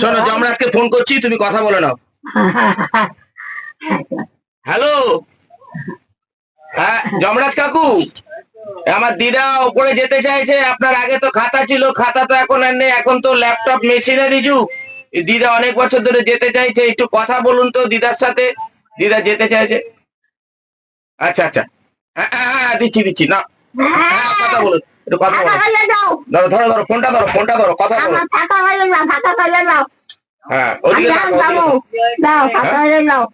শোনো জমরাজকে ফোন করছি তুমি কথা বলে নাও। হ্যালো হ্যাঁ জমরাজ কাকু? আমার দিদা উপরে যেতে চাইছে আপনার আগে তো খাতা ছিল খাতা তো এখন আর নেই এখন তো ল্যাপটপ মেশিনারি যুগ। দিদা অনেক বছর ধরে যেতে চাইছে একটু কথা বলুন তো দিদার সাথে। দিদা যেতে চাইছে। আচ্ছা আচ্ছা। হ্যাঁ হ্যাঁ হ্যাঁ দিচ্ছি দিচ্ছি না। হ্যাঁ কথা বলুন। একটু কথা ধরো ধরো ধরো ফোনটা ধরো ফোনটা ধরো কথা বলো। ফাঁকা হয়ে যাও ফাঁকা হয়ে যাও। হ্যাঁ ওদিকে ফাঁকা হ্যাঁ? যাও।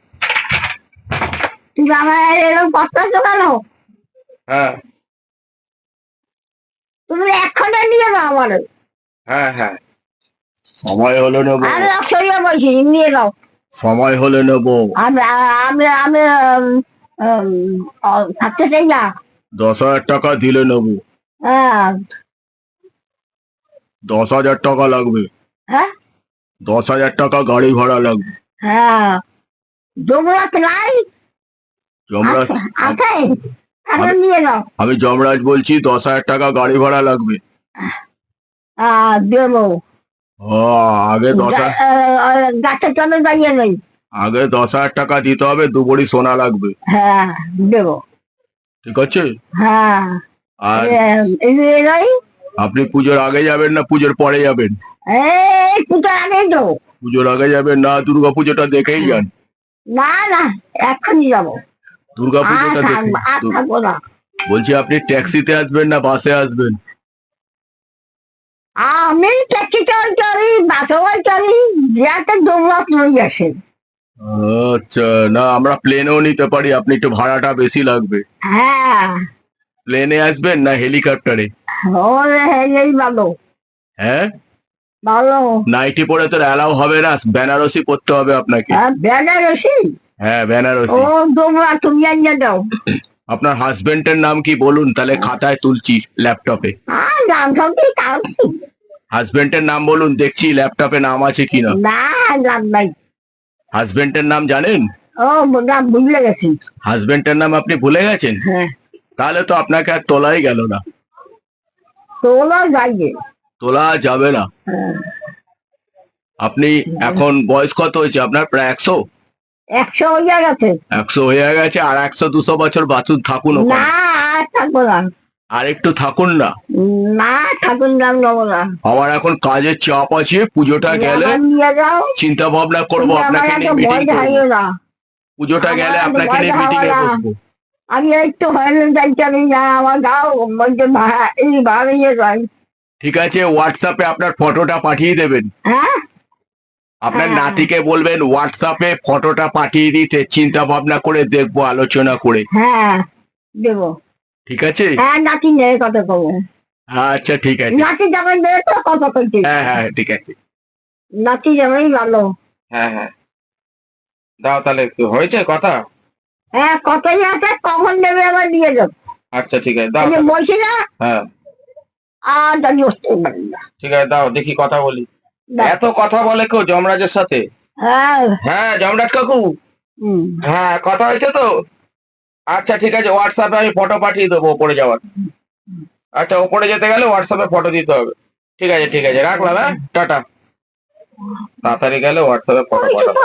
তুই আমার এরকম কষ্ট আছো কেন? হ্যাঁ। তুমি এক্ষণে নিয়ে যাও আমার। হ্যাঁ হ্যাঁ। সময় হলো নেব। আমি অক্ষরিয়া বলছি নিয়ে যাও সময় হলে নেব। আমি আমি আমি থাকতে চাই না। দশ হাজার টাকা দিলে নেব। হ্যাঁ। দশ হাজার টাকা লাগবে। হ্যাঁ? দশ হাজার টাকা গাড়ি ভাড়া লাগবে। হ্যাঁ। ডোবরাত নাই যমরাজ আছে আছে। নিয়ে যাও আমি যমরাজ বলছি দশ হাজার টাকা গাড়ি ভাড়া লাগবে। ও আগে দশ গাছের দাঁড়িয়ে নেই। আগে দশ হাজার টাকা দিতে হবে দু বড়ি সোনা লাগবে। হ্যাঁ দেবো। ঠিক আছে? হ্যাঁ। আর এই যে নই আপনি পুজোর আগে যাবেন না পুজোর পরে যাবেন? এই আগে তো। পুজোর আগে যাবেন না দুর্গা পুজোটা দেখেই যান। না না এক্ষুনি যাব। দুর্গা পুজোটা দেখে বলছি আপনি ট্যাক্সিতে আসবেন না বাসে আসবেন? আমি ট্যাক্সিতে চড়ি বাসে ওই চড়ি যাতে ডোবরাত নই আসে আচ্ছা না আমরা প্লেনেও নিতে পারি আপনি একটু ভাড়াটা বেশি লাগবে। হ্যাঁ। প্লেনে আসবেন না হেলিকপ্টারে এই ভালো। হ্যাঁ? ভালো। নাইটি পরে তো অ্যালাউ হবে না বেনারসি পড়তে হবে আপনাকে। হ্যাঁ, বেনারসি হ্যাঁ ও বেনারসি ডোবরা তুমি আনিয়ে দাও আপনার হাজবেন্ডের নাম কি বলুন? তাহলে খাতায় তুলছি ল্যাপটপে হাজবেন্ডের নাম বলুন দেখছি ল্যাপটপে নাম আছে কিনা হাজবেন্ডের নাম জানেন? ও ভুলে গেছি। হাজবেন্ডের নাম আপনি ভুলে গেছেন? হ্যাঁ। তাহলে তো আপনাকে আর তোলাই গেল না। তোলো যাইয়ে তোলা যাবে না। আপনি এখন বয়স কত হয়েছে? আপনার প্রায় একশো? একশো হয়ে গেছে। একশো হয়ে গেছে আর একশো দুশো বছর বাছুর থাকুন না আর থাকব না। আর একটু থাকুন না। না নেব না আমার এখন কাজের চাপ আছে পুজোটা গেলে চিন্তা ভাবনা করব আপনাকে নিয়ে মিটিং পুজোটা গেলে আপনাকে নিয়ে মিটিং এ বসবো। আমি একটু হয়নি যাইতে না আমার গাও বলছে এই ভাবিয়ে যাই ঠিক আছে হোয়াটসঅ্যাপে আপনার ফটোটা পাঠিয়ে দেবেন। হ্যাঁ? আপনার হ্যাঁ। নাতিকে বলবেন হোয়াটসঅ্যাপে ফটোটা পাঠিয়ে দিতে চিন্তা ভাবনা করে দেখব আলোচনা করে। হ্যাঁ দেবো। ঠিক আছে? হ্যাঁ নাতি নেই কত কবো আচ্ছা ঠিক আছে। নাতি যেমন নেই তো কত করছি হ্যাঁ হ্যাঁ ঠিক আছে। নাতি যেমনই ভালো। হ্যাঁ হ্যাঁ। দাও তাহলে হয়েছে কথা? হ্যাঁ কতই আছে কখন নেবে আবার নিয়ে যাও আচ্ছা ঠিক আছে দাও। বলছি না হ্যাঁ। আর দাঁড়িয়ে বসতে পারি না। ঠিক আছে দাও দেখি কথা বলি। এত কথা বলে কেউ যমরাজের সাথে? হ্যাঁ। হ্যাঁ যমরাজ কাকু। হ্যাঁ কথা হয়েছে তো? আচ্ছা ঠিক আছে হোয়াটসঅ্যাপে আমি ফটো পাঠিয়ে দেবো ওপরে যাওয়ার। আচ্ছা ওপরে যেতে গেলে হোয়াটসঅ্যাপে ফটো দিতে হবে। ঠিক আছে ঠিক আছে রাখলাম হ্যাঁ? টাটা। তাড়াতাড়ি গেলে হোয়াটসঅ্যাপে ফটো পাঠাবো।